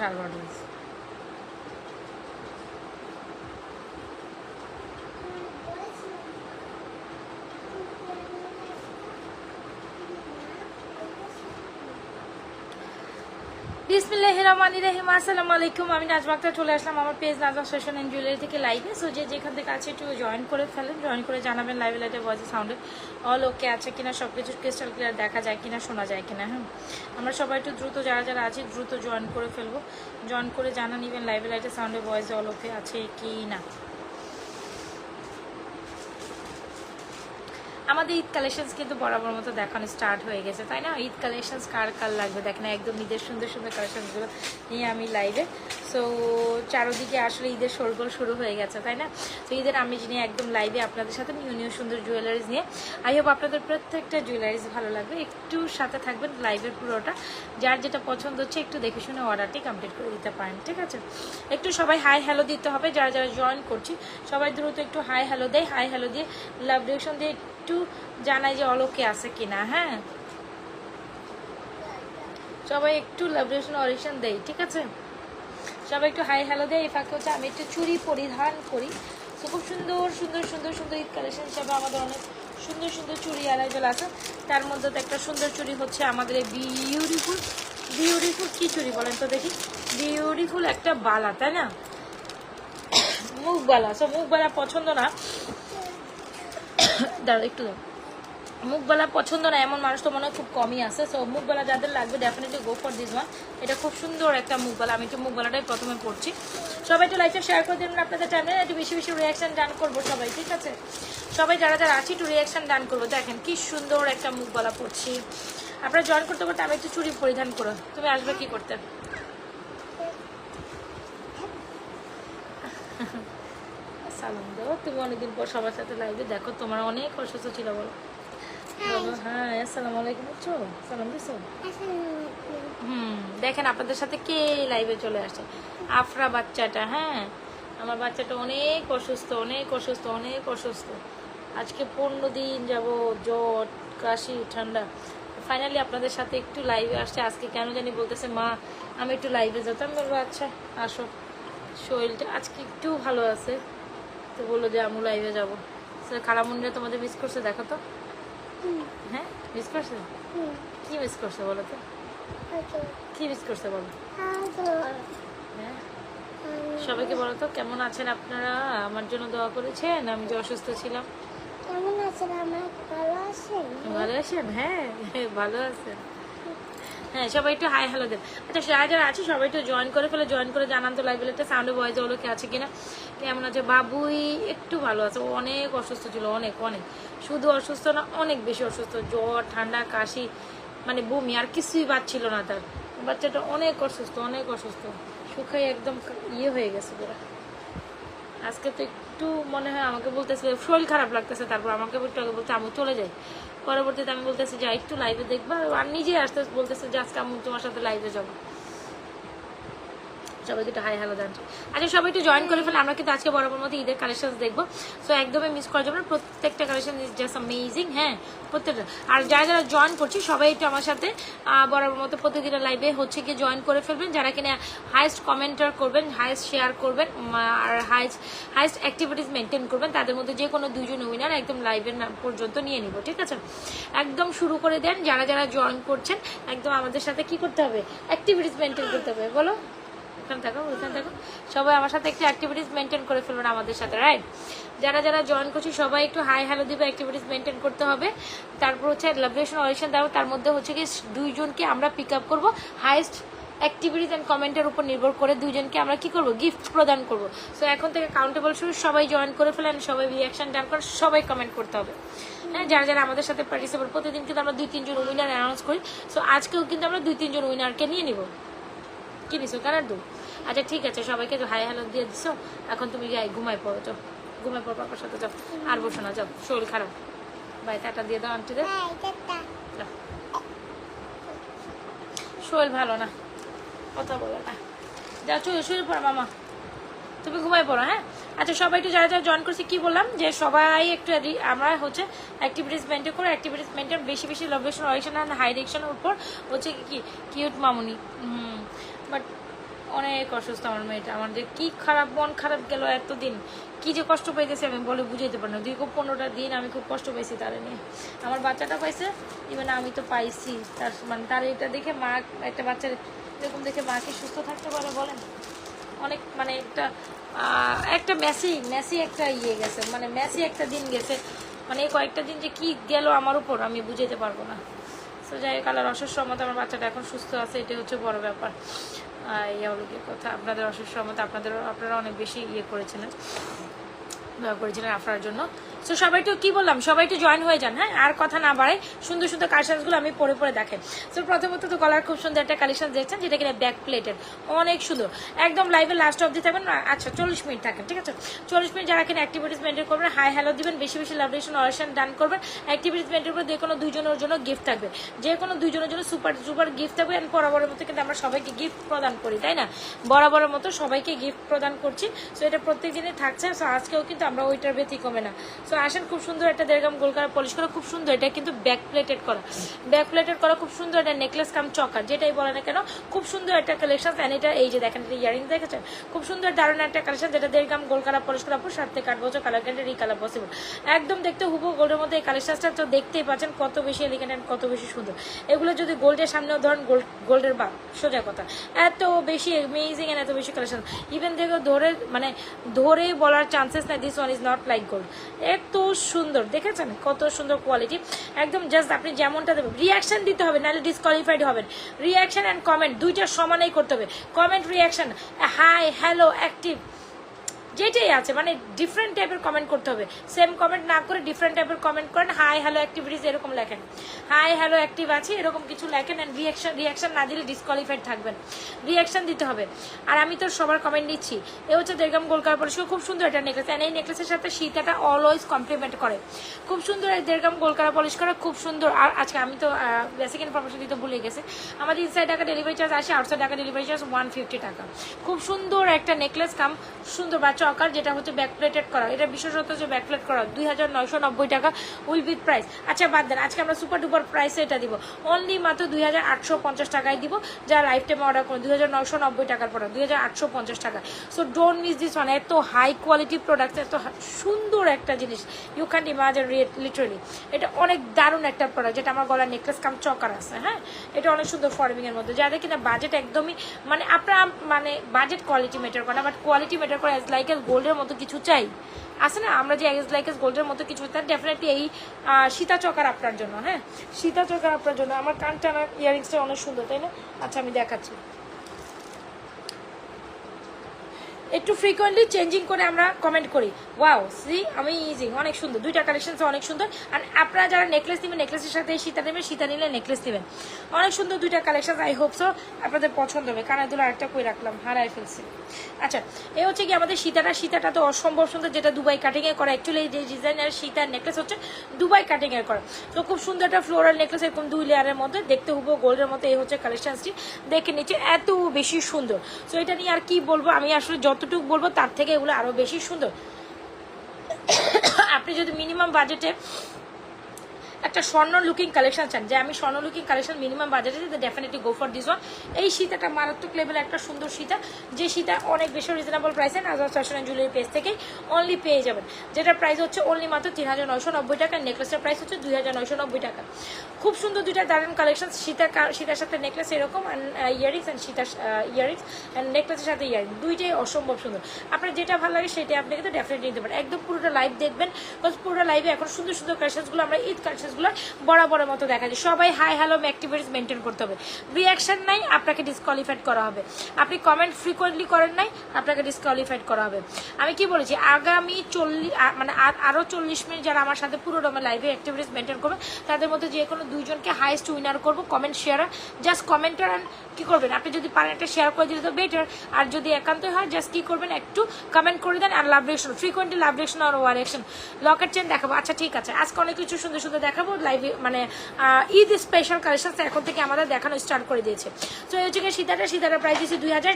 Salwar dress বিসমিল্লাহ রহমান রহিম আসসালামু আলাইকুম আমি নাজমাক্তা চলে আসলাম আমার page Nazma fashion and jewellery থেকে লাইভে সো যে যেখান থেকে আছে একটু জয়েন করে ফেলেন জয়েন করে জানাবেন লাইভে লাইটে ভয়েস সাউন্ডে অল ওকে আছে কিনা সব কিছু ক্রিস্টাল ক্লিয়ার দেখা যায় কিনা, শোনা যায় কিনা হ্যাঁ। আমরা সবাই একটু দ্রুত, যারা যারা আছে, দ্রুত জয়েন করে ফেলব। জয়েন করে জানা নেবেন লাইভে লাইটে সাউন্ডে ভয়েস অল ওকে আছে কি না আমাদের ঈদ কালেকশনস কিন্তু বরাবর মতো দেখানো স্টার্ট হয়ে গেছে, তাই না? ঈদ কালেকশনস কার কার লাগবে? দেখেন, একদম ঈদের সুন্দর সুন্দর কালেকশনসগুলো নিয়ে আমি লাইভে সো চারোদিকে আসলে ঈদের শোরগোল শুরু হয়ে গেছে, তাই না? তো ঈদের আমেজ নিয়ে একদম লাইভে আপনাদের সাথে নিউ নিউ সুন্দর জুয়েলারিজ নিয়ে। আই হোপ আপনাদের প্রত্যেকটা জুয়েলারিজ ভালো লাগবে। একটু সাথে থাকবেন লাইভের পুরোটা। যার যেটা পছন্দ হচ্ছে একটু দেখে শুনে অর্ডারটি কমপ্লিট করে দিতে পারেন, ঠিক আছে? একটু সবাই হাই হ্যালো দিতে হবে, যারা যারা জয়েন করছি, সবাই দ্রুত একটু হাই হ্যালো দেয়। হাই হ্যালো দিয়ে লাভ ডিরেকশন দিয়ে একটু জানাই যে অলোকে আছে কিনা হ্যাঁ? সবাই একটু লাভরেশন অরিশন দেই, ঠিক আছে? সবাই একটু হাই হ্যালো দেয় এই ফাঁকে হচ্ছে আমি একটু চুরি পরিধান করি। তো খুব সুন্দর সুন্দর সুন্দর সুন্দর ঈদ কালেকশন হিসাবে আমাদের অনেক সুন্দর সুন্দর চুড়ি অ্যারাইভেল আছে। তার মধ্যে তো একটা সুন্দর চুড়ি হচ্ছে আমাদের বিউটিফুল বিউটিফুল কি চুড়ি বলেন তো দেখি? বিউটিফুল একটা বালা, তাই না? মুখ বালা সো মুখ বালা পছন্দ না। দাঁড়া একটু মুখবেলা পছন্দ না, এমন মানুষ তো মনে হয় খুব কমই আছে। সো মুখবেলা যাদের লাগবে definitely go for this one এটা খুব সুন্দর একটা মুখবেলা, আমি একটু মুখবেলাটাই প্রথমে পড়ছি। সবাই একটু লাইফে শেয়ার করে দেবেন আপনাদের টাইমে একটু বেশি বেশি রিয়াকশান ডান করব সবাই, ঠিক আছে? সবাই যারা যারা আছি, একটু রিয়াকশান ডান করব। দেখেন, কি সুন্দর একটা মুখবেলা পড়ছি। আপনারা জয়েন করতে করতে আমি একটু চুরি পরিধান করো, তুমি আসবে কি করতে? সালাম দাও তুমি অনেকদিন পর সবার সাথে লাইভে দেখো তোমার অনেক অসুস্থ ছিল বলো। বলো, হ্যাঁ আসসালামু আলাইকুম বুঝছ সালাম দিছো? হুম দেখেন আপনাদের সাথে কে লাইভে চলে আসে আফরা বাচ্চাটা হ্যাঁ? আমার বাচ্চাটা অনেক অসুস্থ অনেক অসুস্থ অনেক অসুস্থ। আজকে পনেরো দিন যাব জ্বর কাশি ঠান্ডা। ফাইনালি আপনাদের সাথে একটু লাইভে আসছে। আজকে কেন জানি বলতেছে মা আমি একটু লাইভে যেতাম। বলব আচ্ছা আসো। শরীরটা আজকে একটু ভালো আছে। তো বলল যে আমি লাইভে যাব। খারামুন্ডিরা তোমাদের মিস করছে দেখো তো। হ্যাঁ? মিস করছে? কি মিস করছে বলো তো? কি মিস করছে বলো? হ্যাঁ? সবাইকে বলো তো কেমন আছেন আপনারা? আমার জন্য দোয়া করেছেন আমি যে অসুস্থ ছিলাম। কেমন আছেন? আমার ভালো আছেন ভালো আছেন? হ্যাঁ ভালো আছেন। হ্যাঁ সবাই একটু হাই হ্যালো দেন। আচ্ছা যারা যারা আছে, সবাই একটু জয়েন করে ফেলে জয়েন করে জানান তো লাইভে একটা সাউন্ডে ভয়েস হলো কে আছে কিনা? কেমন আছে? বাবুই একটু ভালো আছে। অনেক অসুস্থ ছিল, অনেক অনেক। শুধু অসুস্থ না, অনেক বেশি অসুস্থ। জ্বর, ঠান্ডা, কাশি মানে বমি, আর কিছুই বাচ্ছিল না তার। বাচ্চাটা অনেক অসুস্থ অনেক অসুস্থ। শুকাই একদম ইয়ে হয়ে গেছে পুরো। আজকে তো একটু মনে হয় আমাকে বলতেছে, শরীর খারাপ লাগতেছে। তারপর আমাকে একটু আগে বলতে আমি চলে যাই। পরবর্তীতে আমি বলতেছি, যা, একটু লাইভে দেখবা। আর নিজেই আসতে বলতেছে যে, আজকে আমি তোমার সাথে লাইভে যাব। সবাইকে একটু হাই হ্যালো দেন আচ্ছা সবাই একটু জয়েন করে ফেলে, আমরা কিন্তু আজকে বরাবর মধ্যে ঈদের কালেকশন দেখব। সো একদমই মিস করা যাবে না প্রত্যেকটা কালেকশন ইজ জাস্ট অ্যামেজিং হ্যাঁ প্রত্যেকটা। আর যারা যারা জয়েন করছি, সবাই একটু আমার সাথে বরাবর মতো প্রতিদিনের লাইভে হচ্ছে কি জয়েন করে ফেলবেন। যারা কিনা হাইস্ট কমেন্টার করবেন হাইস্ট শেয়ার করবেন আর হাইস্ট হাইস্ট অ্যাক্টিভিটিস মেনটেন করবেন, তাদের মধ্যে যে কোনো দুইজন উইনার একদম লাইভের পর্যন্ত নিয়ে নিব, ঠিক আছে? একদম শুরু করে দেন, যারা যারা জয়েন করছেন, একদম আমাদের সাথে কি করতে হবে? অ্যাক্টিভিটিস মেনটেন করতে হবে, বলো? ওখানে থাকো ওখানে থাকো সবাই আমার সাথে একটু অ্যাক্টিভিটিস মেনটেন করে ফেলবেন আমাদের সাথে রাইট যারা যারা জয়েন করছি, সবাই একটু হাই হ্যালো দিবে অ্যাক্টিভিটিস মেনটেন করতে হবে। তারপর হচ্ছে লাভরেশন অরিশন দেবো তার মধ্যে হচ্ছে কি দুইজনকে আমরা পিক আপ করব হাইয়েস্ট অ্যাক্টিভিটিস অ্যান্ড কমেন্টের উপর নির্ভর করে দুইজনকে আমরা কি করব? গিফট প্রদান করব। সো এখন থেকে কাউন্টেবল শুরু, সবাই জয়েন করে ফেলেন, সবাই রিয়াকশন ডান করে সবাই কমেন্ট করতে হবে। হ্যাঁ যারা যারা আমাদের সাথে পার্টিসিপেট প্রতিদিন কিন্তু আমরা দুই তিনজন উইনার অ্যানাউন্স করি। সো আজকেও কিন্তু আমরা দুই তিনজন উইনারকে নিয়ে নিব। কি নিছো কানার দু? আচ্ছা ঠিক আছে সবাইকে হাই হ্যালো দিয়ে দিছো। এখন তুমি যাই ঘুমাই পড়ো চো ঘুমাই পড়ো পাপার সাথে যাও। আর বসো না যাও। শরীর খারাপ। বাই টাটা দিয়ে দাও আন্টিদের। হ্যাঁ শরীর ভালো না কথা বলো না। যাও চুয়ে শুয়ে পড়ো মামা। তুমি ঘুমাই পড়ো হ্যাঁ? আচ্ছা সবাই একটু যারা যারা জয়েন করছি কি বললাম? যে সবাই একটু আমরা হচ্ছে অ্যাক্টিভিটিস মেনটেন করে অ্যাক্টিভিটিস মেনটেন বেশি অরিকশন অ্যান্ড উপর হচ্ছে কি কিউট মামুনি। হুম বাট অনেক অসুস্থ আমার মেয়েটা। আমার যে কি খারাপ মন খারাপ গেল এতদিন। কি যে কষ্ট পাইতেছি আমি বলে বুঝাইতে পারি না। দীর্ঘ পনেরোটা দিন আমি খুব কষ্ট পাইছি তার নিয়ে। আমার বাচ্চাটা পাইছে ইভেন আমি তো পাইছি। তার মানে তার এটা দেখে মা, একটা বাচ্চার এরকম দেখে মা কি সুস্থ থাকতে পারে বলেন? অনেক মানে একটা একটা মেসি মেসি একটা ইয়ে গেছে। মানে মেসি একটা দিন গেছে। মানে এই কয়েকটা দিন যে কি গেল আমার উপর আমি বুঝাইতে পারব না। তো যাই হোক, আল্লাহর অসুস্থ আমার বাচ্চাটা এখন সুস্থ আছে, এটাই হচ্ছে বড় ব্যাপার। হলো কথা। আপনাদের অসুস্থ মতো আপনাদের আপনারা অনেক বেশি ইয়ে করেছিলেন। করেছিলেন আপনার জন্য তো সবাই একটু কি বললাম, সবাই একটু জয়েন হয়ে যান হ্যাঁ? আর কথা না বাড়াই সুন্দর সুন্দর কালেকশনগুলো আমি পরে পরে দেখে তো প্রথমত তো গলার খুব সুন্দর একটা কালেকশন দেখছেন, যেটা কিনা ব্যাক প্লেটের অনেক সুন্দর। একদম লাইভে লাস্ট অবধি থাকবেন আচ্ছা চল্লিশ মিনিট থাকেন, ঠিক আছে? চল্লিশ মিনিট যারা কিনা অ্যাক্টিভিটিস মেনটেন করবেন হাই হ্যালো দিবেন, বেশি বেশি লাভরেশন অরেশন ডান করবেন অ্যাক্টিভিটিস মেনটেন করে যে কোনো দুজনের জন্য গিফট থাকবে। যে কোনো দুজনের জন্য সুপার সুপার গিফট থাকবে অ্যান্ড বরাবরের মতো কিন্তু আমরা সবাইকে গিফট প্রদান করি, তাই না? বরাবরের মতো সবাইকে গিফট প্রদান করছি। সো এটা প্রত্যেক দিনই থাকছে। সো আজকেও কিন্তু আমরা ওইটার ব্যতিক্রমে না। সো আসেন, খুব সুন্দর একটা দেড়গাম গোল করা পলিশ করা, খুব সুন্দর। এটা কিন্তু ব্যাক প্লেটেড করা। ব্যাক প্লেটেড করা খুব সুন্দর একটা নেকলেস কাম চকার, যেটাই বলে না কেন, খুব সুন্দর একটা কালেকশন অ্যান্ড এটা, এই যে দেখেন, এটা ইয়ারিং দেখেছেন? খুব সুন্দর দারুণ একটা কালেকশন যেটা দেড়গাম গোল করা পলিশ করা, পর সাত থেকে আট বছর কালার গ্যান্ডের এই কালার পসিবল একদম দেখতে হুবু গোল্ডের মধ্যে এই কালেকশনটা তো দেখতেই পাচ্ছেন, কত বেশি এলিগেন্ট অ্যান্ড কত বেশি সুন্দর। এগুলো যদি গোল্ডের সামনেও ধরেন গোল্ড গোল্ডের বা, সোজা কথা। এত বেশি অ্যামেজিং এন্ড এত বেশি কালেকশন ইভেন দেখো, ধরে মানে ধরে বলার চান্সেস নাই this one is not like gold এত সুন্দর, দেখেছেন? কত সুন্দর কোয়ালিটি একদম জাস্ট আপনি যেমনটা দেবেন রিয়াকশান দিতে হবে, নাহলে ডিসকোয়ালিফাইড হবেন। রিয়াকশান অ্যান্ড কমেন্ট দুইটা সমানেই করতে হবে। Comment reaction hi hello active যেটাই আছে মানে ডিফারেন্ট টাইপের কমেন্ট করতে হবে। সেম কমেন্ট না করে ডিফারেন্ট টাইপের কমেন্ট করেন হাই হ্যালো অ্যাক্টিভিটিস এরকম লেখেন। হাই হ্যালো অ্যাক্টিভ আছে এরকম কিছু লেখেন অ্যান্ড রিয়াকশন রিয়াকশন না দিলে ডিসকোয়ালিফাইড থাকবেন। রিয়াকশন দিতে হবে। আর আমি তো সবার কমেন্ট নিচ্ছি। এ হচ্ছে দেরগাম গোলকার পরিষ্কার খুব সুন্দর একটা নেকলেস অ্যান্ড এই নেকলেসের সাথে সীতাটা অলওয়েজ কমপ্লিমেন্ট করে। খুব সুন্দর দেরগাম গোলকারা পলিশ করা খুব সুন্দর। আর আজকে আমি তো বেসিক ইনফরমেশন দিতে ভুলে গেছি। আমাদের ইনসাইড টাকা ডেলিভারি চার্জ আসে আউটসাইড টাকা ডেলিভারি চার্জ ওয়ান ফিফটি টাকা। খুব সুন্দর একটা নেকলেস কাম সুন্দর বা চকার যেটা হচ্ছে ব্যাক প্লেটেড করা। এটা বিশেষত হচ্ছে ব্যাক প্লেট করা। দুই হাজার নয়শো নব্বই টাকা উইল উইথ প্রাইস আচ্ছা বাদ দেন। আজকে আমরা সুপার ডুপার প্রাইসে এটা দিব। অনলি মাত্র দুই হাজার আটশো পঞ্চাশ টাকায় দিব, যা লাইফ টাইমে অর্ডার করুন। দুই হাজার নয়শো নব্বই টাকার প্রোডাক্ট দুই হাজার আটশো পঞ্চাশ টাকা। So don't miss this one এত হাই কোয়ালিটি প্রোডাক্ট এত সুন্দর একটা জিনিস। ইউ ক্যান ইমাজিন লিটারালি এটা অনেক দারুণ একটা প্রোডাক্ট যেটা আমার গলার নেকলেস কাম চকার আছে হ্যাঁ? এটা অনেক সুন্দর ফর্মিং এর মধ্যে। যাদের কিনা বাজেট একদমই মানে আপনার মানে বাজেট কোয়ালিটি মেটার করে না বাট কোয়ালিটি মেটার করে অ্যাজ লাইক এস গোল্ডের মতো কিছু চাই? আছে না? আমরা যে এজ লাইক এস গোল্ডের মতো কিছু তার ডেফিনেটলি এই সীতা চকার আপনার জন্য হ্যাঁ? সীতা চকার আপনার জন্য। আমার কান টানা ইয়ারিংসটা অনেক সুন্দর, তাই না? আচ্ছা আমি দেখাচ্ছি। একটু ফ্রিকোয়েন্টলি চেঞ্জিং করে আমরা কমেন্ট করি। ওয়াও সি অ্যামেজিং অনেক সুন্দর। দুইটা কালেকশন অনেক সুন্দর। আর আপনারা যারা নেকলেস নেবেন নেকলেসের সাথে সীতা নেবেন, সীতা নিলে নেকলেস নেবেন। অনেক সুন্দর দুইটা কালেকশন আই হোপ সো আপনাদের পছন্দ হবে। কানের দুলো আরেকটা কই রাখলাম? হারাই ফেলছি আচ্ছা এই হচ্ছে কি আমাদের সীতাটা সীতাটা তো অসম্ভব সুন্দর, যেটা দুবাই কাটিং এ করা। অ্যাকচুয়ালি যে ডিজাইনের সীতার নেকলেস হচ্ছে দুবাই কাটিং এর করা। তো খুব সুন্দর একটা ফ্লোরাল নেকলেস এরকম দুই লেয়ারের মধ্যে। দেখতে হুবো গোল্ডের মতো এই হচ্ছে কালেকশনসটি দেখে নিচ্ছে, এত বেশি সুন্দর। সো এটা নিয়ে আর কি বলব? আমি আসলে যতটুকু বলব তার থেকে এগুলো আরও বেশি সুন্দর। আপনি যদি মিনিমাম বাজেটে একটা স্বর্ণ লুকিং কালেকশন চান। যে আমি স্বর্ণ লুকিং কালেকশন মিনিমাম বাজেটে দিতে definitely go for this one এই শীত একটা মারাত্মক লেভেলের একটা সুন্দর শীতা যে শীতা অনেক বেশি রিজনেবল প্রাইসে নাজার ফ্যাশন অ্যান্ড জুয়েলারি পেজ থেকেই অনলি পেয়ে যাবেন। যেটার প্রাইস হচ্ছে অনলি মাত্র তিন হাজার নয়শো নব্বই টাকা নেকলেসের প্রাইস হচ্ছে দুই হাজার নয়শো নব্বই টাকা। খুব সুন্দর দুইটা দারুণ কালেকশন সীতা সীতার সাথে নেকলেস এরকম অ্যান্ড ইয়ারিংস অ্যান্ড সীতার ইয়ারিংস অ্যান্ড নেকলেসের সাথে ইয়ারিং দুইটাই অসম্ভব সুন্দর। আপনার যেটা ভালো লাগে সেটাই আপনি কিন্তু ডেফিনেটলি নিতে পারেন। একদম পুরোটা লাইভ দেখবেন। বিকজ পুরোটা লাইভে এখন সুন্দর সুন্দর কালেকশনসগুলো আমরা ঈদ কালেকশনসগুলো বরাবরের মতো দেখা যায়। সবাই হাই হ্যালো অ্যাক্টিভিটিস মেনটেন করতে হবে। রিয়াকশন নাই, আপনাকে ডিসকোয়ালিফাইড করা হবে। আপনি কমেন্ট ফ্রিকোয়েন্টলি করেন নাই, আপনাকে ডিসকোয়ালিফাইড করা হবে। আমি কি বলেছি, আগামী চল্লিশ মানে আর- আরও চল্লিশ মিনিট যারা আমার সাথে পুরো রকমের লাইভে অ্যাক্টিভিটিস মেনটেন করবে, তাদের মধ্যে যে কোনো দুইজনকে হাইস্ট উইনার করব কমেন্ট শেয়ার জাস্ট কমেন্টার অ্যান্ড কি করবেন? আপনি যদি পারেন একটা শেয়ার করে দিলে তো বেটার আর যদি একান্তই হয় জাস্ট কি করবেন? একটু কমেন্ট করে দেন আর love reaction frequently love reaction আর ওয়ার রিয়েকশন লকেট চেন দেখাবো। আচ্ছা ঠিক আছে। আজকে অনেক কিছু সুন্দর সুন্দর দেখাবো লাইভ মানে ঈদ স্পেশাল কালেকশন এখন থেকে আমাদের দেখানো স্টার্ট করে দিয়েছে। তো এই হচ্ছে সীতাটা সীতাটা প্রাইস দিয়েছি দুই হাজার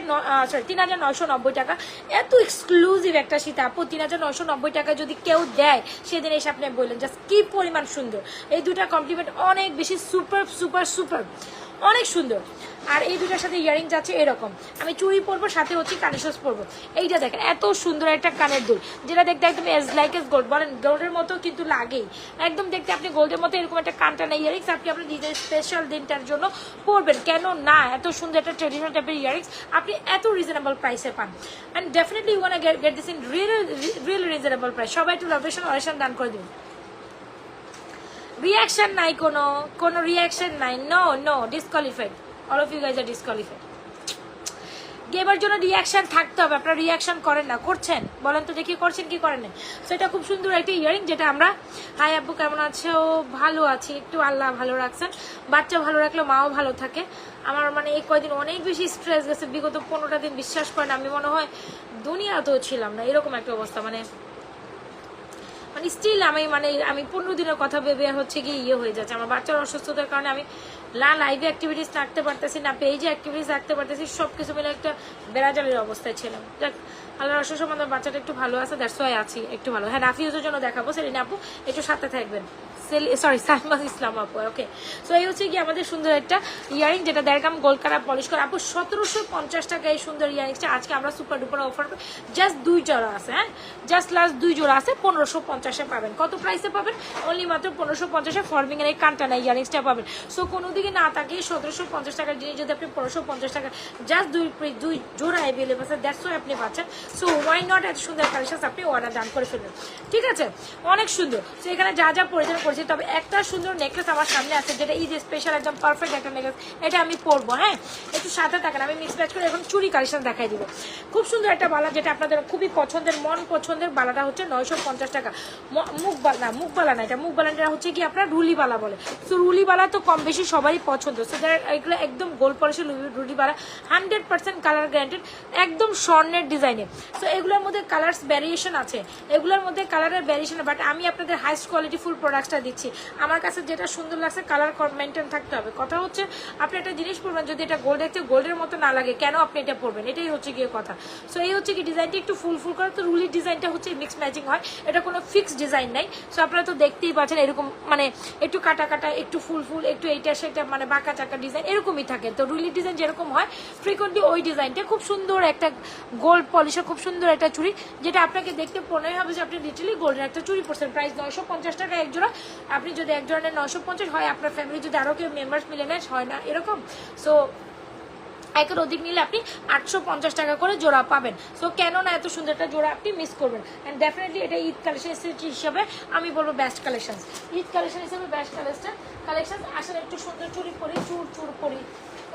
সরি তিন হাজার নশো নব্বই টাকা। এত এক্সক্লুসিভ একটা সীতা, আপু, তিন হাজার নশো নব্বই টাকা যদি কেউ দেয়, সেদিন এসে আপনি বললেন জাস্ট কি পরিমাণ সুন্দর। এই দুটা কমপ্লিমেন্ট অনেক বেশি সুপার সুপার সুপার অনেক সুন্দর। আর এই দুটার সাথে ইয়ারিং যাচ্ছে এরকম। আমি চুড়ি পরবো, সাথে হচ্ছে কানেশস পরবো। এইটা দেখেন, এত সুন্দর একটা কানের দুল। যেটা দেখতে একদম এজ লাইক এস গোল্ড বলেন গোল্ডের মতো কিন্তু লাগেই। একদম দেখতে আপনি গোল্ডের মতো এরকম একটা কানটা কানটানা ইয়ারিংস আপনি আপনার নিজের স্পেশাল দিনটার জন্য পরবেন। কেন না? এত সুন্দর একটা ট্রেডিশনাল টাইপের ইয়ারিংস আপনি এত রিজনেবল প্রাইসে পান। And definitely you want get get this in real real reasonable price সবাই একটু লোকেশন অরেশন দান করে দিন রিয়াকশন নাই কোনো কোনো রিয়াকশন নাই। No no disqualified all of you guys R disqualified গেমের জন্য রিয়াকশন থাকতে হবে আপনারা রিয়াকশন করেন না করছেন। বলেন তো দেখি করছেন কি করেন না। So, এটা খুব সুন্দর একটা ইয়ারিং যেটা আমরা হাই আব্বু কেমন আছে? ও ভালো আছি একটু আল্লাহ ভালো রাখছেন। বাচ্চা ভালো রাখলে মাও ভালো থাকে। আমার মানে এই কয়দিন অনেক বেশি স্ট্রেস গেছে বিগত পনেরোটা দিন বিশ্বাস করেন আমি মনে হয় দুনিয়াতেও ছিলাম না। এরকম একটা অবস্থা মানে মানে স্টিল আমি মানে আমি পনেরো দিনের কথা ভেবে হচ্ছে কি ইয়ে হয়ে যাচ্ছে। আমার বাচ্চার অসুস্থতার কারণে আমি না লাইভে অ্যাক্টিভিটিস রাখতে পারতেছি না পেজে অ্যাক্টিভিটিস রাখতে পারতেছি সব কিছু মিলে একটা বেড়াজালের অবস্থায় ছিলাম। যাক, আল্লাহর অসুস্থ আমাদের বাচ্চাটা একটু ভালো আছে দ্যাটস আছি, একটু ভালো। হ্যাঁ রাফিউজের জন্য দেখাবো সেলিনা আপু একটু সাথে থাকবেন। সরি সালমাস ইসলাম আপু ওকে সো এই হচ্ছে কি আমাদের সুন্দর একটা ইয়ারিং যেটা দেড়গাম গোল কারা পলিশ করা। আপু, সতেরোশো পঞ্চাশ টাকা এই সুন্দর ইয়ারিংসটা আজকে আমরা সুপার ডুপার অফার জাস্ট দুই জোড়া আছে হ্যাঁ? জাস্ট লাস্ট দুই জোড়া আছে, পনেরোশো পঞ্চাশে পাবেন। কত প্রাইসে পাবেন? অনলি মাত্র পনেরোশো পঞ্চাশে ফর্মিং এর এই কানটানা ইয়ারিংসটা পাবেন। সো কোনো দিকে না তাকিয়ে সতেরোশো পঞ্চাশ টাকার জিনিস যদি আপনি পনেরোশো পঞ্চাশ টাকা জাস্ট দুই দুই জোড়া অ্যাভেলেবল আছে দ্যাটস ওয়াই আপনি পাচ্ছেন। সো ওয়াই নট এত সুন্দর কালেকশন আপনি অর্ডার দান করে ফেলবেন। ঠিক আছে? অনেক সুন্দর। সো এখানে যা যা পরিধান করেছি। তবে একটা সুন্দর নেকলেস আমার সামনে আছে, যেটা ঈদ স্পেশাল একদম পারফেক্ট একটা নেকলেস এটা আমি পরবো হ্যাঁ? একটু সাথে থাকেন, আমি মিক্স ম্যাচ করে এখন চুরি কালেকশন দেখাই দিব। খুব সুন্দর একটা বালা, যেটা আপনাদের খুবই পছন্দের, মন পছন্দের বালাটা হচ্ছে নয়শো পঞ্চাশ টাকা। মুখ বালা মুখ বালা না, এটা মুখ বালাটা হচ্ছে কি আপনার রুলি বালা। বলে তো রুলি বালা তো কম বেশি সবারই পছন্দ। সো এগুলো একদম গোল পলিশের রুলি বালা হান্ড্রেড পার্সেন্ট কালার গ্যারান্টেড একদম স্বর্ণের ডিজাইনে সো এগুলোর মধ্যে কালার্স ভ্যারিয়েশন আছে। এগুলোর মধ্যে কালারের ভ্যারিয়েশন বাট আমি আপনাদের হাইস্ট কোয়ালিটি ফুল প্রোডাক্টসটা দিচ্ছি। আমার কাছে যেটা সুন্দর লাগছে কালার মেনটেন থাকতে হবে। কথা হচ্ছে, আপনি একটা জিনিস পরবেন, যদি এটা গোল্ড দেখতে গোল্ডের মতো না লাগে, কেন আপনি এটা পরবেন? এটাই হচ্ছে গিয়ে কথা। সো এই হচ্ছে কি ডিজাইনটা একটু ফুল ফুল করে, তো রুলির ডিজাইনটা হচ্ছে মিক্স ম্যাচিং হয়। এটা কোনো ফিক্স ডিজাইন নাই। সো আপনারা তো দেখতেই পাচ্ছেন, এরকম মানে একটু কাটা কাটা, একটু ফুল ফুল একটু এইটা সেটা মানে বাঁকা চাকা ডিজাইন এরকমই থাকে। তো রুলির ডিজাইন যেরকম হয় ফ্রিকোয়েন্টলি ওই ডিজাইনটা খুব সুন্দর একটা গোল্ড পলিশের খুব সুন্দর একটা চুড়ি, যেটা আপনাকে দেখতে মনে হবে যে আপনি লিটারলি গোল্ডের একটা চুড়ি পড়ছেন প্রাইস নয়শো পঞ্চাশ টাকা এক জোড়া আপনি যদি এক ধরনের নশো পঞ্চাশ হয়, আপনার ফ্যামিলি যদি আরও কেউ মেম্বার্স মিলে নেয়, হয় না, এরকম? সো একের অধিক নিলে আপনি আটশো পঞ্চাশ টাকা করে জোড়া পাবেন। সো কেন না এত সুন্দর একটা জোড়া আপনি মিস করবেন? অ্যান্ড ডেফিনেটলি এটা ঈদ কালেকশন হিসাবে আমি বলব বেস্ট কালেকশন ঈদ কালেকশন হিসাবে বেস্ট কালেকশন কালেকশন আসলে একটু সুন্দর চুরি করি চুর চুর করি।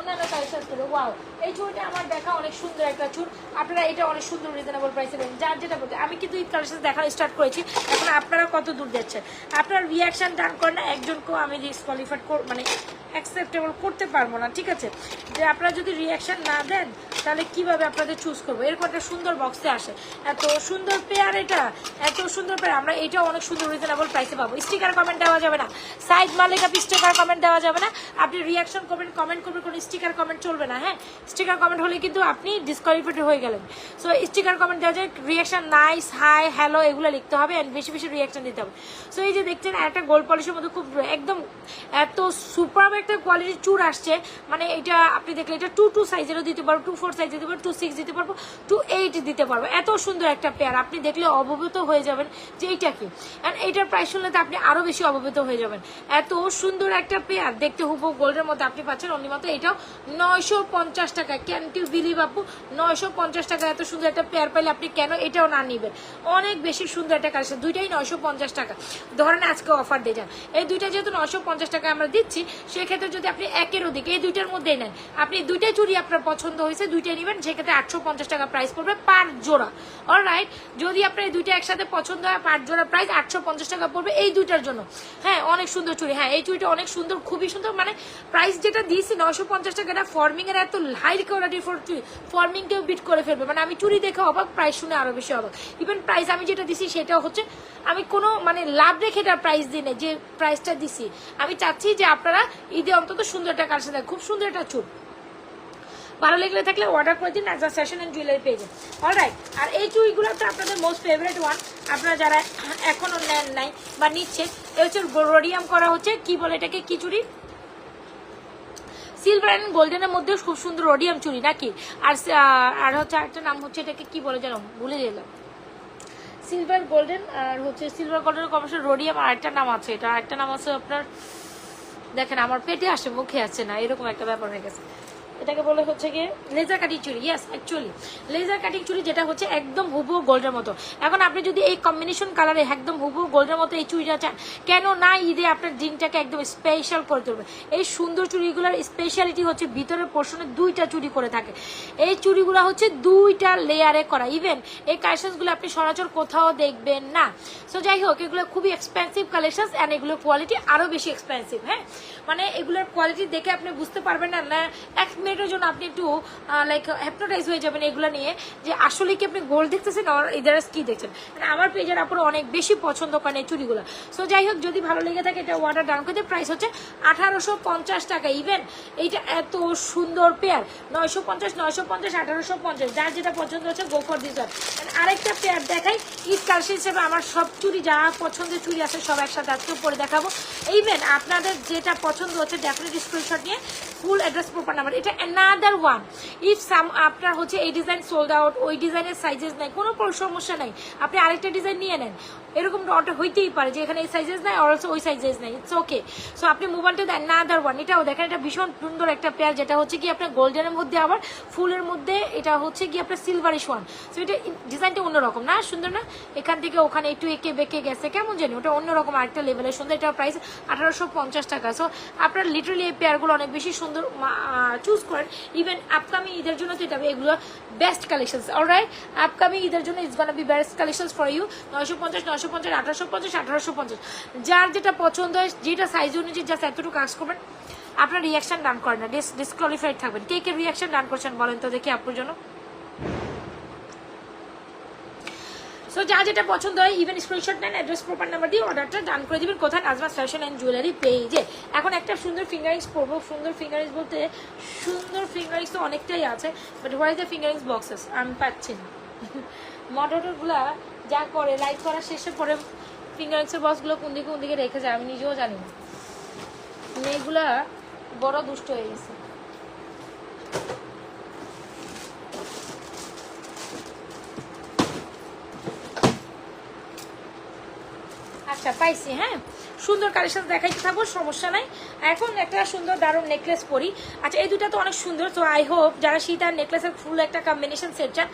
অন্যান্য কালেকশন করে ওয়াও এই চুড়িটা আমার দেখা অনেক সুন্দর একটা চুল। আপনারা এটা অনেক সুন্দর রিজনেবল প্রাইসে দেবেন যার যেটা বলতে, আমি কিন্তু ঈদ কালেকশন দেখানো স্টার্ট করেছি, এখন আপনারা কত দূর যাচ্ছেন? আপনার রিয়াকশান ডান করেন না একজনকেও আমি ডিসকোয়ালিফাইড মানে অ্যাকসেপ্টেবল করতে পারব না, ঠিক আছে? যে আপনারা যদি রিয়াকশন না দেন, তাহলে কীভাবে আপনাদের চুজ করব? এরকম একটা সুন্দর বক্সে আসে। এত সুন্দর পেয়ার এটা, এত সুন্দর পেয়ার আমরা এটাও অনেক সুন্দর রিজনেবল প্রাইসে পাবো। স্টিকার কমেন্ট দেওয়া যাবে না। সাইজ মালিক আপনি স্টিকার কমেন্ট দেওয়া যাবে না। আপনি রিয়াকশন করবেন কমেন্ট করবেন, কোনো স্টিকার কমেন্ট চলবে না হ্যাঁ? স্টিকার কমেন্ট হলে কিন্তু আপনি ডিসকোয়ালিফাইড হয়ে গেলেন। সো স্টিকার কমেন্ট দেওয়া যায় রিয়াকশন নাইস হাই হ্যালো এগুলো লিখতে হবে অ্যান্ড বেশি বেশি রিয়াকশন দিতে হবে। সো এই যে দেখছেন একটা গোল পলিশের মধ্যে খুব একদম এত সুপার একটা কোয়ালিটির চুর আসছে। মানে এটা আপনি দেখলে এটা টু টু সাইজেরও দিতে পারব টু ফোর সাইজ দিতে পারব টু সিক্স দিতে পারব টু এইট দিতে পারব। এত সুন্দর একটা পেয়ার আপনি দেখলে অবগত হয়ে যাবেন যে এইটা কি। অ্যান্ড এইটার প্রাইস শুনলে তো আপনি আরও বেশি অবগত হয়ে যাবেন। এত সুন্দর একটা পেয়ার দেখতে হুবো গোল্ডের মধ্যে আপনি পাচ্ছেন অন্য মতো এটাও নয়শো পঞ্চাশ টাকা। ক্যান টিউ বিলিভ আপু? নয়শো পঞ্চাশ টাকা এত সুন্দর একটা পেয়ার পাইলে আপনি কেন এটাও না নিবেন? অনেক বেশি সুন্দর একটা কালেকশন দুইটাই নয়শো পঞ্চাশ টাকা। ধরেন আজকে অফার দিয়ে যান। এই দুইটা যেহেতু নয়শো পঞ্চাশ টাকা আমরা দিচ্ছি সেক্ষেত্রে যদি আপনি একের অধিক, এই দুইটার মধ্যেই নেন। আপনি দুইটা চুড়ি আপনার পছন্দ হয়েছে, দুইটাই নেবেন, সেক্ষেত্রে আটশো পঞ্চাশ টাকা প্রাইস পড়বে পার জোড়া। অল রাইট যদি আপনার এই দুইটা একসাথে পছন্দ হয় পার জোড়া প্রাইস আটশো পঞ্চাশ টাকা পড়বে এই দুইটার জন্য। হ্যাঁ অনেক সুন্দর চুড়ি হ্যাঁ এই চুড়িটা অনেক সুন্দর, খুবই সুন্দর। মানে প্রাইস যেটা দিয়েছি, নয়শো পঞ্চাশ টাকা, এটা ফর্মিং এর এত হাই কোয়ালিটির ফর্মিংকেও বিট করে ফেলবে। মানে আমি চুড়ি দেখে অবাক প্রাইস শুনে আরও বেশি অবাক। ইভেন প্রাইস আমি যেটা দিছি, সেটা হচ্ছে, আমি কোনো মানে লাভ রেখে এটা প্রাইস দিই যে প্রাইসটা দিছি। আমি চাচ্ছি যে আপনারা ঈদে অন্তত সুন্দর একটা কালেকশন দেয়, খুব সুন্দর একটা চুড় ভালো লেগে থাকলে অর্ডার করে দিন একটা সেশন এন্ড জুয়েলারি পেজে অলরাইট আর এই চুড়িগুলো তো আপনাদের মোস্ট ফেভারিট ওয়ান আপনারা যারা এখনও নেন নাই বা নিচ্ছে এ হচ্ছে রোডিয়াম করা হচ্ছে, কি বলে এটাকে, কি চুড়ি? সিলভার অ্যান্ড গোল্ডেনের মধ্যেও খুব সুন্দর রোডিয়াম চুড়ি, নাকি? আর আর হচ্ছে একটা নাম হচ্ছে এটাকে, কি বলে জানো ভুলে গেলাম। সিলভার গোল্ডেন আর হচ্ছে সিলভার গোল্ডেনের কমার্শিয়াল রোডিয়াম আর একটা নাম আছে, এটা একটা নাম আছে আপনার দেখেন আমার পেটে আসে মুখে আসে না এরকম একটা ব্যাপার হয়ে গেছে। এটাকে বলে হচ্ছে গিয়ে লেজার কাটিং চুড়ি ইয়েস অ্যাকচুয়ালি লেজার কাটিং চুড়ি যেটা হচ্ছে একদম হুবু গোল্ডের মতো। এখন আপনি যদি এই কম্বিনেশন কালারে একদম হুবু গোল্ডের মতো এই চুড়িটা চান, কেন না ঈদে আপনার দিনটাকে একদম স্পেশাল করে তুলবে? এই সুন্দর চুড়িগুলোর স্পেশালিটি হচ্ছে ভিতরের পোর্শনে দুইটা চুড়ি করে থাকে। এই চুড়িগুলো হচ্ছে দুইটা লেয়ারে করা। ইভেন এই কালেকশনসগুলো আপনি সরাচর কোথাও দেখবেন না। সো যাই হোক, এগুলো খুবই এক্সপেন্সিভ কালেকশনস অ্যান্ড এগুলোর কোয়ালিটি আরও বেশি এক্সপেন্সিভ হ্যাঁ? মানে এগুলোর কোয়ালিটি দেখে আপনি বুঝতে পারবেন না না, এক মিনিটের জন্য আপনি একটু লাইক হ্যাপনোটাইজ হয়ে যাবেন এগুলো নিয়ে, যে আসলে কি আপনি গোল্ড দেখতেছেন আর ইদারাস কি দেখছেন? মানে আমার পেজের আপনার অনেক বেশি পছন্দ করেন এই চুড়িগুলো। সো যাই হোক, যদি ভালো লেগে থাকে, এটা ওয়াটার ডাউন করতে প্রাইস হচ্ছে আঠারোশো পঞ্চাশ টাকা। ইভেন এইটা এত সুন্দর পেয়ার নয়শো পঞ্চাশ নয়শো পঞ্চাশ, আঠারোশো পঞ্চাশ। যার যেটা পছন্দ হচ্ছে গো ফর দিস আরেকটা পেয়ার দেখাই। ঈদ কালেকশন হিসেবে আমার সব চুড়ি, যা পছন্দের চুড়ি আছে, সব একসাথে আজকে পরে দেখাবো। ইভেন আপনাদের যেটা পছন্দ হচ্ছে ডেফিনেট স্ক্রিনশট নিয়ে ফুল অ্যাড্রেস প্রপার নাম্বার এটা অ্যানাদার ওয়ান ইফ সাম আপনার হচ্ছে এই ডিজাইন সোল্ড আউট ওই ডিজাইনের সাইজেস নাই, কোনো সমস্যা নাই। আপনি আরেকটা ডিজাইন নিয়ে নেন। এরকম অর্ডার হইতেই পারে যে এখানে এই সাইজেস নাই অলসো ওই সাইজেস নাই। ইটস ওকে সো আপনি মোবাইলটা দেন না আদার ওয়ান এটাও দেখেন, এটা ভীষণ সুন্দর একটা পেয়ার যেটা হচ্ছে কি আপনার গোল্ডেনের মধ্যে আবার ফুলের মধ্যে এটা হচ্ছে কি আপনার সিলভারিশ ওয়ান সো এটা ডিজাইনটা অন্যরকম, না? সুন্দর না? এখান থেকে ওখানে একটু এঁকে বেঁকে গেছে। কেমন জানি, ওটা অন্যরকম আরেকটা লেভেলের সুন্দর। এটা প্রাইস আঠারোশো পঞ্চাশ টাকা। সো আপনার লিটারালি এই পেয়ারগুলো অনেক বেশি সুন্দর চুজ করেন। ইভেন আপকামিং ঈদের জন্য তো এটা এগুলো বেস্ট কালেকশন অলরাইট আপকামিং ঈদের জন্য it's gonna be best collection for you নয়শো পঞ্চাশ নয়শো পঞ্চাশ, আঠারোশো পঞ্চাশ আঠারোশো পঞ্চাশ। যার যেটা পছন্দ হয়, যেটা সাইজ অনুযায়ী জাস্ট এতটুকু কাজ করবেন, আপনার রিয়াকশান ডান করেন না। ডিস ডিসকোয়ালিফাইড থাকবেন। কে কে রিয়াকশান ডান করছেন বলেন তো দেখি আপনার জন্য। সো যা যেটা পছন্দ হয় ইভেন স্ক্রিনশট নেন অ্যাড্রেস প্রপার নাম্বার দিয়ে অর্ডারটা ডান করে দিবেন। কোথায়? নাজমাস ফ্যাশন অ্যান্ড জুয়েলারি পেজে এখন একটা সুন্দর ফিঙ্গারিংস পরবো। সুন্দর ফিঙ্গারিংস বলতে সুন্দর ফিঙ্গারিংস তো অনেকটাই আছে but what is the finger rings boxes আমি, পাচ্ছি না। মডারেটরগুলা যা করে লাইক করার শেষে পরে ফিঙ্গারিংসের বক্সগুলো কোন দিকে কোন দিকে রেখে যায়, আমি নিজেও জানি না। মেয়েগুলা বড় দুষ্ট হয়ে গেছে। আচ্ছা পাইছি হ্যাঁ? সুন্দর কালেকশন দেখাইতে থাকব, সমস্যা নাই। এখন একটা সুন্দর দারুণ নেকলেস পরি। আচ্ছা এই দুটা তো অনেক সুন্দর, তো আই হোপ যারা শীত আর নেকলেসের ফুল একটা কম্বিনেশন সেট চান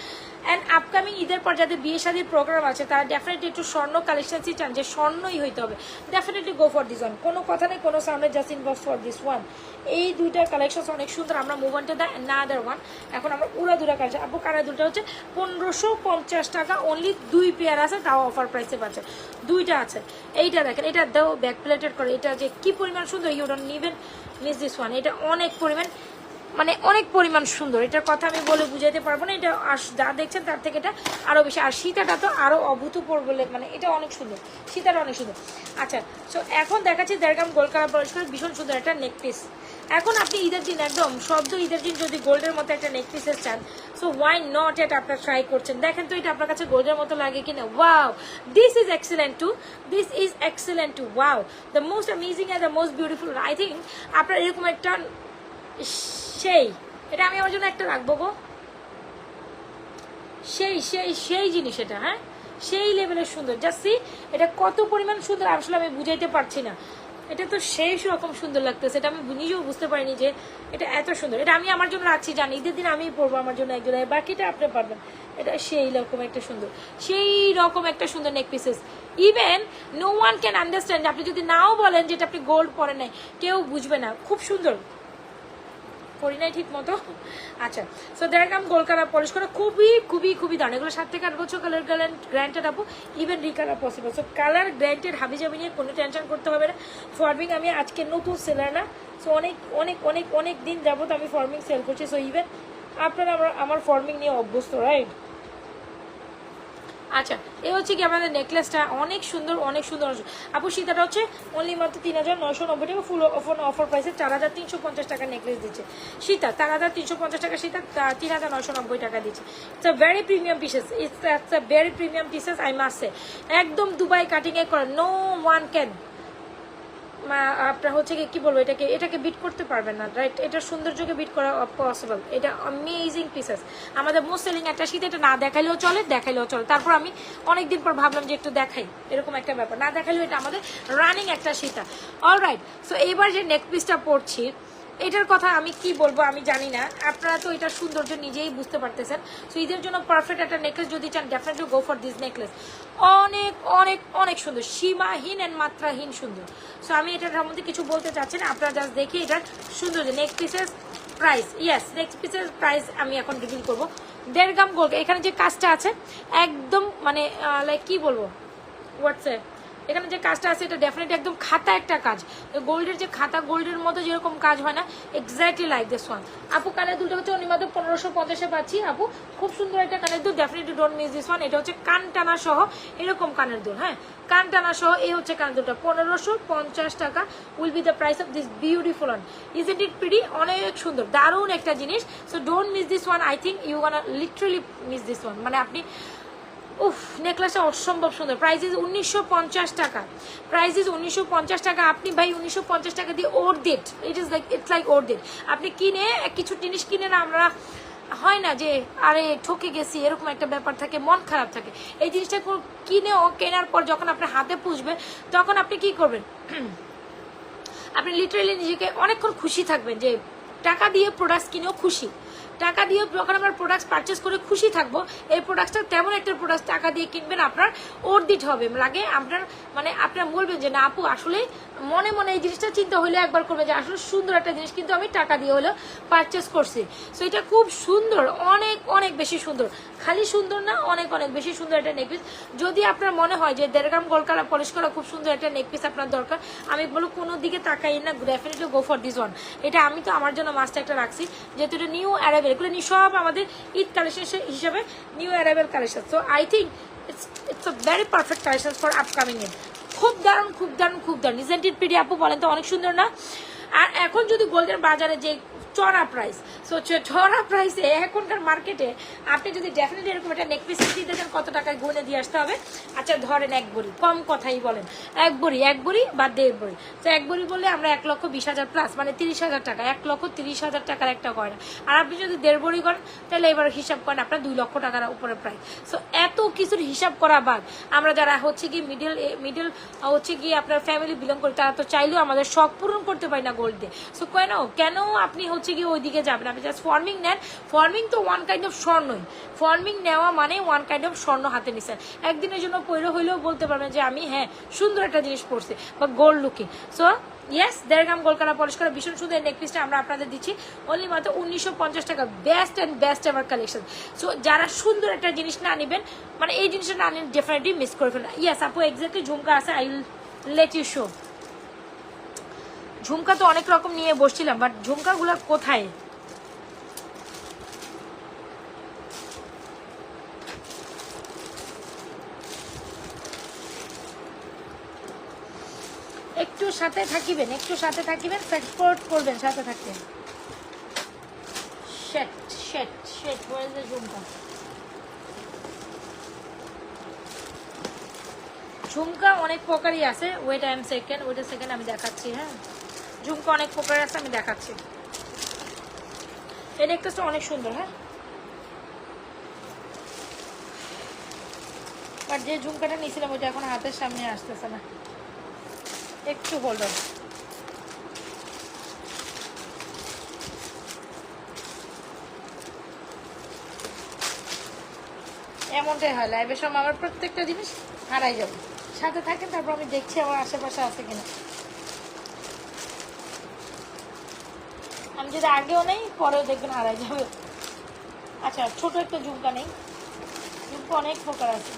অ্যান্ড আপকামিং ঈদের পর যাদের বিয়ে শাদির প্রোগ্রাম আছে, তারা ডেফিনেটলি একটু স্বর্ণ কালেকশনসই চান, যে স্বর্ণই হইতে হবে। Definitely go for this one কোনো কথা নেই, কোনো সামনে just involve for this one এই দুইটার কালেকশন অনেক সুন্দর, আমরা মোবাইলটা দেয় না আদার ওয়ান এখন আমরা উড়া দুরা কালেকশন আপু কারা দুটা হচ্ছে পনেরোশো পঞ্চাশ টাকা অনলি দুই পেয়ার আছে, তাও অফার প্রাইসে পাচ্ছে। দুইটা আছে। এইটা দেখেন, এটা দাও ব্যাক প্লেটেড করে। এটা যে কি পরিমাণ সুন্দর you don't নিভেন miss this one এটা অনেক পরিমাণ। মানে অনেক পরিমাণ সুন্দর। এটার কথা আমি বলে বুঝাইতে পারব না। এটা আস- যা দেখছেন তার থেকে এটা আরও বেশি। আর সীতাটা তো আরও অভূতপূর্ব মানে এটা অনেক সুন্দর। সীতাটা অনেক সুন্দর। আচ্ছা সো এখন দেখাচ্ছি দেড়গাম গোল কালার পলিশ করে ভীষণ সুন্দর একটা নেক পিস এখন আপনি ঈদের দিন একদম শব্দ ঈদের দিন যদি গোল্ডের মতো একটা নেকপিসের চান সো ওয়াই নট এটা আপনার ট্রাই করছেন? দেখেন তো এটা আপনার কাছে গোল্ডের মতো লাগে কিনা? Wow this is excellent too this is excellent too wow the most amazing and the most beautiful I think আপনার এরকম একটা সেই, এটা আমি আমার জন্য একটা রাখব গো। সেই সেই সেই জিনিস এটা হ্যাঁ? সেই লেভেলের সুন্দর। জাস্ট এটা কত পরিমাণ সুন্দর, আসলে আমি বুঝাইতে পারছি না। এটা তো সেই রকম সুন্দর লাগতেছে, এটা আমি নিজেও বুঝতে পারিনি যে এটা এত সুন্দর। এটা আমি আমার জন্য রাখছি, জানি, ঈদের দিন আমিই পরবো আমার জন্য একজন বাকিটা আপনি পারবেন। এটা সেই রকম একটা সুন্দর, সেই রকম একটা সুন্দর neck pieces even no one can understand আপনি যদি নাও বলেন যেটা আপনি গোল্ড পরেন নাই, কেউ বুঝবে না। খুব সুন্দর। করি নাই ঠিক মতো আচ্ছা সো দেখ আমি গোলকারা পলিশ করা খুবই খুবই খুবই দান এগুলো সাত থেকে আট বছর কালার গ্র্যান্টেড আপু even recolour possible so colour granted হাবি যাবি নিয়ে কোনো টেনশন করতে হবে না। ফর্মিং আমি আজকে নতুন সেলার না। সো অনেক অনেক অনেক অনেক দিন যাবত আমি ফর্মিং সেল করছি। সো ইভেন আপনারা আমার আমার ফর্মিং নিয়ে অভ্যস্ত রাইট আচ্ছা এ হচ্ছে কি আমাদের নেকলেসটা অনেক সুন্দর অনেক সুন্দর। আপু, সীতাটা হচ্ছে অনলি মাত্র তিন হাজার নশো নব্বই টাকা ফুল অফার অফার প্রাইসে চার হাজার তিনশো পঞ্চাশ টাকা নেকলেস দিচ্ছে। সীতা, চার হাজার তিনশো পঞ্চাশ টাকা, সীতা তিন হাজার নশো নব্বই টাকা দিচ্ছে। It's a very premium pieces it's a very premium pieces I মাসে একদম দুবাই কাটিংয়ে করে নো ওয়ান ক্যান আপনার হচ্ছে কি বলব, এটাকে এটাকে বিট করতে পারবেন না রাইট এটার সৌন্দর্যকে বিট করা পসিবল এটা অ্যামেজিং পিসেস আমাদের মোস্ট সেলিং একটা শীত, এটা না দেখাইলেও চলে দেখাইলেও চলে। তারপর আমি অনেকদিন পর ভাবলাম যে একটু দেখাই, এরকম একটা ব্যাপার। না দেখাইলেও এটা আমাদের রানিং একটা সীতা অল রাইট সো এইবার যে নেক পিসটা পরছি এটার কথা আমি কি বলব আমি জানি না। আপনারা তো এটার সৌন্দর্য নিজেই বুঝতে পারতেছেন। সো ঈদের জন্য পারফেক্ট একটা নেকলেস যদি চান definitely go for this necklace অনেক অনেক অনেক সুন্দর। সীমাহীন অ্যান্ড মাত্রাহীন সুন্দর। সো আমি এটার সম্বন্ধে কিছু বলতে চাচ্ছি না। আপনারা জাস্ট দেখি এটার সুন্দর neck pieces price yes next পিসের প্রাইস আমি এখন রিভিল করব। দেড় গ্রাম গোল্ড এখানে যে কাজটা আছে, একদম মানে লাইক কি বলব? হোয়াটসঅ্যাপ এখানে যে কাজটা আছে, এটা ডেফিনেটলি একদম খাতা একটা কাজ। গোল্ডের যে খাতা, গোল্ডের মতো যেরকম কাজ হয় না এক্স্যাক্টলি লাইক দিস ওয়ান আপু কানের দুলটা হচ্ছে অন্য মাত্র পনেরোশো পঞ্চাশে পাচ্ছি, আপু। খুব সুন্দর একটা কানের দুল definitely don't miss this one এটা হচ্ছে কান টানা সহ, এরকম কানের দুল হ্যাঁ? কান টানা সহ, এই হচ্ছে কানের দুলটা। পনেরোশো পঞ্চাশ টাকা will be the price of this beautiful one is it it pretty অনেক সুন্দর, দারুণ একটা জিনিস। So don't miss this one I think you gonna literally miss this one মানে আপনি উফ নেকলেসটা অসম্ভব সুন্দর। প্রাইস ইজ উনিশশো পঞ্চাশ টাকা। প্রাইস ইজ উনিশশো পঞ্চাশ টাকা। আপনি ভাই উনিশশো পঞ্চাশ টাকা দিয়ে ওর date it is like it's like ওর ডেট আপনি কিনে, কিছু জিনিস কিনে না, আমরা হয় না যে, আরে, ঠকে গেছি, এরকম একটা ব্যাপার থাকে, মন খারাপ থাকে। এই জিনিসটা কো- কিনেও কেনার পর যখন আপনার হাতে পুষবে, তখন আপনি কি করবেন? আপনি লিটারেলি নিজেকে অনেকক্ষণ খুশি থাকবেন যে, টাকা দিয়ে প্রোডাক্ট কিনেও খুশি। টাকা দিয়ে যখন আমরা প্রোডাক্টস পারচেস করে খুশি থাকব, এই প্রোডাক্টটা তেমন একটা প্রোডাক্ট টাকা দিয়ে কিনবেন, আপনার দিতে হবে। লাগে আপনার মানে আপনার বলবেন যে, না আপু, আসলে মনে মনে এই জিনিসটা চিন্তা হলে একবার করবে যে, আসলে সুন্দর একটা জিনিস কিন্তু আমি টাকা দিয়ে হলেও পারচেস করছি। সো এটা খুব সুন্দর, অনেক অনেক বেশি সুন্দর। খালি সুন্দর না, অনেক অনেক বেশি সুন্দর একটা নেকপিস যদি আপনার মনে হয় যে দেড় গ্রাম গোলকারা পলিশ করা খুব সুন্দর একটা নেকপিস আপনার দরকার, আমি বলব কোনো দিকে তাকাই না definitely go for this one এটা আমি তো আমার জন্য মাছটা একটা রাখছি, যেহেতু এটা নিউ অ্যারাইভেল এগুলো নিয়ে সব আমাদের ঈদ কালেকশন হিসাবে new arrival collection so I think it's it's very perfect collection for upcoming in খুব দারুণ খুব দারুণ খুব দারুণ। ইজেন্ট পিডি আপু? বলেন তো, অনেক সুন্দর না? আর এখন যদি গোল্ডের বাজারে যে চড়া প্রাইস সো চড়া প্রাইসে এখনকার মার্কেটে আপনি যদি ডেফিনেটলি এরকম একটা নেক পিস দিতে চান, কত টাকায় গুনে দিয়ে আসতে হবে? আচ্ছা ধরেন এক বড়ি, কম কথাই বলেন। এক বড়ি এক বড়ি বা দেড় বড়ি। তো এক বড়ি বললে আমরা এক লক্ষ বিশ হাজার প্লাস মানে তিরিশ হাজার টাকা, এক লক্ষ তিরিশ হাজার টাকার একটা গয়না। আর আপনি যদি দেড় বড়ি করেন, তাহলে এবার হিসাব করেন আপনার দুই লক্ষ টাকার উপরে প্রায় সো এত কিছুর হিসাব করা বাদ। আমরা যারা হচ্ছে কি মিডল মিডিল হচ্ছে কি আপনার ফ্যামিলি বিলং করি, তারা তো চাইলেও আমাদের শখ পূরণ করতে পারি না গোল্ড দিয়ে সো কেন? কেন আপনি হচ্ছে কি ওইদিকে যাবেন আপনি জাস্ট ফর্মিং নেন। ফর্মিং তো ওয়ান কাইন্ড অফ স্বর্ণই। ফর্মিং নেওয়া মানে ওয়ান কাইন্ড অফ স্বর্ণ হাতে নিছেন। একদিনের জন্য পৈরো হইলেও বলতে পারবেন যে আমি হ্যাঁ সুন্দর একটা জিনিস পরছি, বা গোল্ড লুকিং সো ইয়েস দেড় গ্রাম গোলকারা পলিশ করা ভীষণ সুন্দর নেকপিসটা আমরা আপনাদের দিচ্ছি। অনলি মাত্র উনিশশো পঞ্চাশ টাকা। Best and best ever collection so যারা সুন্দর একটা জিনিস না নেবেন মানে এই জিনিসটা না নিন ডেফিনেটলি মিস করে ফেলেন ইয়েস আপু এক্স্যাক্টলি ঝুমকা আছে I let you show jhumka তো অনেক রকম নিয়ে বসছিলাম বাট ঝুমকাগুলো কোথায়? একটু সাথে থাকিবেন, একটু সাথে থাকিবেন সাপোর্ট করবেন, সাথে থাকবেন। শেট শেট শেট ঝুমকা? ঝুমকা অনেক প্রকারই আছে। Wait I am second wait second আমি দেখাচ্ছি হ্যাঁ। ঝুমকা অনেক প্রকার আছে, আমি দেখাচ্ছি। এই নেকলেসটা অনেক সুন্দর হ্যাঁ? বাট যে ঝুমকাটা নিয়েছিলাম, ওইটা এখন হাতের সামনে আসতেছে না। একটু অন এমনটাই হয় লাইভের সময় আমার প্রত্যেকটা জিনিস হারাই যাবে। সাথে থাকেন, তারপর আমি দেখছি আমার আশেপাশে আছে কিনা। যদি আগেও নেই, পরেও দেখবেন হারাই যাবে। আচ্ছা ছোট একটা ঝুমকা নেই। ঝুমকা অনেক প্রকার আছে।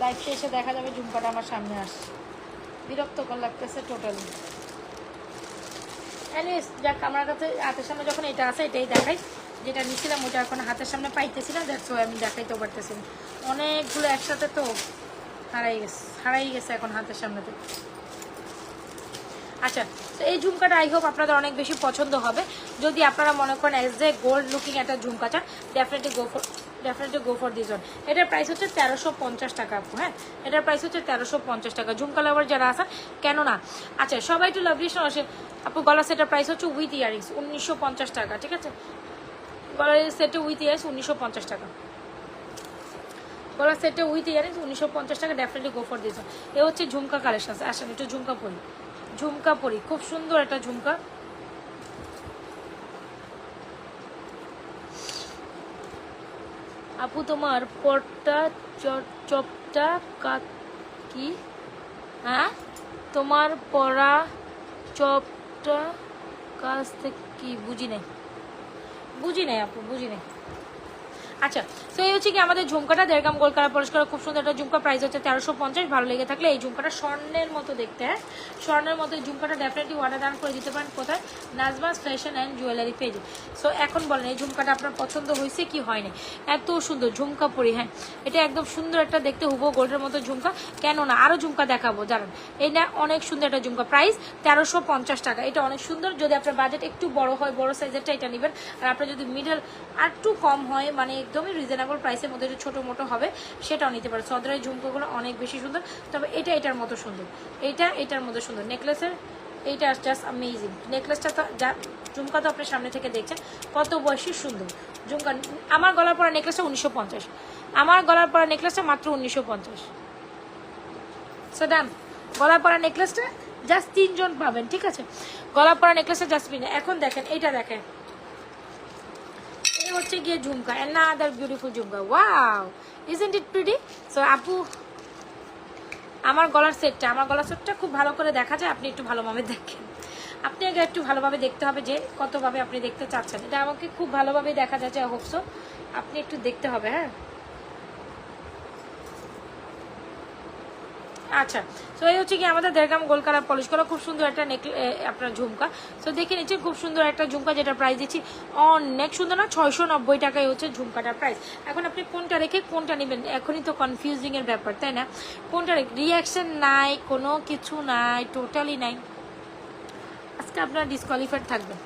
লাইভ শেষে দেখা যাবে ঝুমকাটা আমার সামনে আসছে। বিরক্তকর লাগতেছে টোটালি এনিস যাক, আমার কাছে হাতের সামনে যখন এটা আছে, এটাই দেখাই। যেটা নিছিলাম ওটা এখন হাতের সামনে পাইতেছিলাম দ্যাটস ওয়াই আমি দেখাইতেও পারতেছি না। অনেকগুলো একসাথে তো হারাই গেছে হারাই গেছে এখন হাতের সামনে থেকে আচ্ছা তো এই ঝুমকাটা আই হোপ আপনাদের অনেক বেশি পছন্দ হবে। যদি আপনারা মনে করেন এজ এ গোল্ড লুকিং একটা ঝুমকা চান definitely go for definitely go for এটার প্রাইস হচ্ছে তেরোশো পঞ্চাশ টাকা, আপু হ্যাঁ? এটার প্রাইস হচ্ছে তেরোশো পঞ্চাশ টাকা। ঝুমকা লাভার যারা আছেন কেন না আচ্ছা সবাই তো লাভলি আসে আপু গলা সেটার প্রাইস হচ্ছে উইথ ইয়ারিংস উনিশশো পঞ্চাশ টাকা, ঠিক আছে? গলার সেটে উইথ ইয়ারিংস উনিশশো পঞ্চাশ টাকা। গলার সেটে উইথ ইয়ারিংস উনিশশো পঞ্চাশ টাকা ডেফিনেটলি গো ফর এ হচ্ছে ঝুমকা কালেকশন আসেন, একটু ঝুমকা পরি। ঝুমকা পরি, খুব সুন্দর একটা ঝুমকা। আপু, তোমার পটটা চপটা কা- কি? হ্যাঁ? তোমার পড়া চপটা কাছ থেকে কি? বুঝি নাই। বুঝি নাই আপু, বুঝি নাই। আচ্ছা তো এই হচ্ছে কি আমাদের ঝুমকাটা দেড় গ্রাম গোল কালার পরিষ্কার খুব সুন্দর একটা ঝুমকা প্রাইস হচ্ছে তেরোশো পঞ্চাশ, ভালো লেগে থাকলে এই ঝুমকাটা স্বর্ণের মতো দেখতে হ্যাঁ? স্বর্ণের মতো ঝুমকাটা ডেফিনেটলি অর্ডার দান করে দিতে পারেন কোথায়? নাজমাস ফ্যাশন অ্যান্ড জুয়েলারি পেজে সো এখন বলেন, এই ঝুমকাটা আপনার পছন্দ হয়েছে কি হয়নি? এত সুন্দর ঝুমকা পরি হ্যাঁ? এটা একদম সুন্দর একটা দেখতে হুবো গোল্ডের মতো ঝুমকা। কেন না আরও ঝুমকা দেখাবো, জানেন? এটা অনেক সুন্দর একটা ঝুমকা প্রাইস তেরোশো পঞ্চাশ টাকা। এটা অনেক সুন্দর, যদি আপনার বাজেট একটু বড় হয়, বড় সাইজেরটা এটা নেবেন। আর আপনার যদি মিডল আর একটু কম হয় মানে একদমই রিজনেবল প্রাইসের মধ্যে যে ছোটো মোটো হবে, সেটাও নিতে পারে। সদরাই ঝুমকোগুলো অনেক বেশি সুন্দর। তবে এটা এটার মতো সুন্দর। এটা এটার মতো সুন্দর। নেকলেসের এইটা জাস্ট আমেজিং নেকলেসটা তো যা, ঝুমকা তো আপনি সামনে থেকে দেখছেন, কত বয়সী সুন্দর। ঝুমকা, আমার গলার পরা নেকলেসটা উনিশশো পঞ্চাশ। আমার গলার পরা নেকলেসটা মাত্র উনিশশো পঞ্চাশ। সো ড্যাম গলার পরা নেকলেসটা জাস্ট তিনজন পাবেন, ঠিক আছে? গলা পরা নেকলেসটা জাস্ট পিনে এখন দেখেন, এইটা দেখেন। হচ্ছে গিয়ে jhumka another beautiful jhumka wow isn't it pretty so আপু, আমার গলার সেটটা আমার গলার সেটটা খুব ভালো করে দেখা যায়, আপনি একটু ভালোভাবে দেখেন। আপনি আগে একটু ভালোভাবে দেখতে হবে যে কতভাবে আপনি দেখতে চাচ্ছেন। এটা আমাকে খুব ভালোভাবে দেখা যাচ্ছে হোপসো আপনি একটু দেখতে হবে হ্যাঁ? আচ্ছা তো এই হচ্ছে কি আমাদের দেড়গ্রাম গোল কালার পলিশ করা, খুব সুন্দর একটা নেক আপনার ঝুমকা। তো দেখে নিচ্ছি, খুব সুন্দর একটা ঝুমকা যেটা প্রাইস দিচ্ছি অনেক সুন্দর না ছয়শো নব্বই টাকায় হচ্ছে ঝুমকাটার প্রাইস এখন আপনি কোনটা রেখে কোনটা নেবেন? এখনই তো কনফিউজিংয়ের ব্যাপার, তাই না? কোনটা রিয়াকশন নাই, কোনো কিছু নাই টোটালি নাই। আজকে আপনার ডিসকোয়ালিফাইড থাকবেন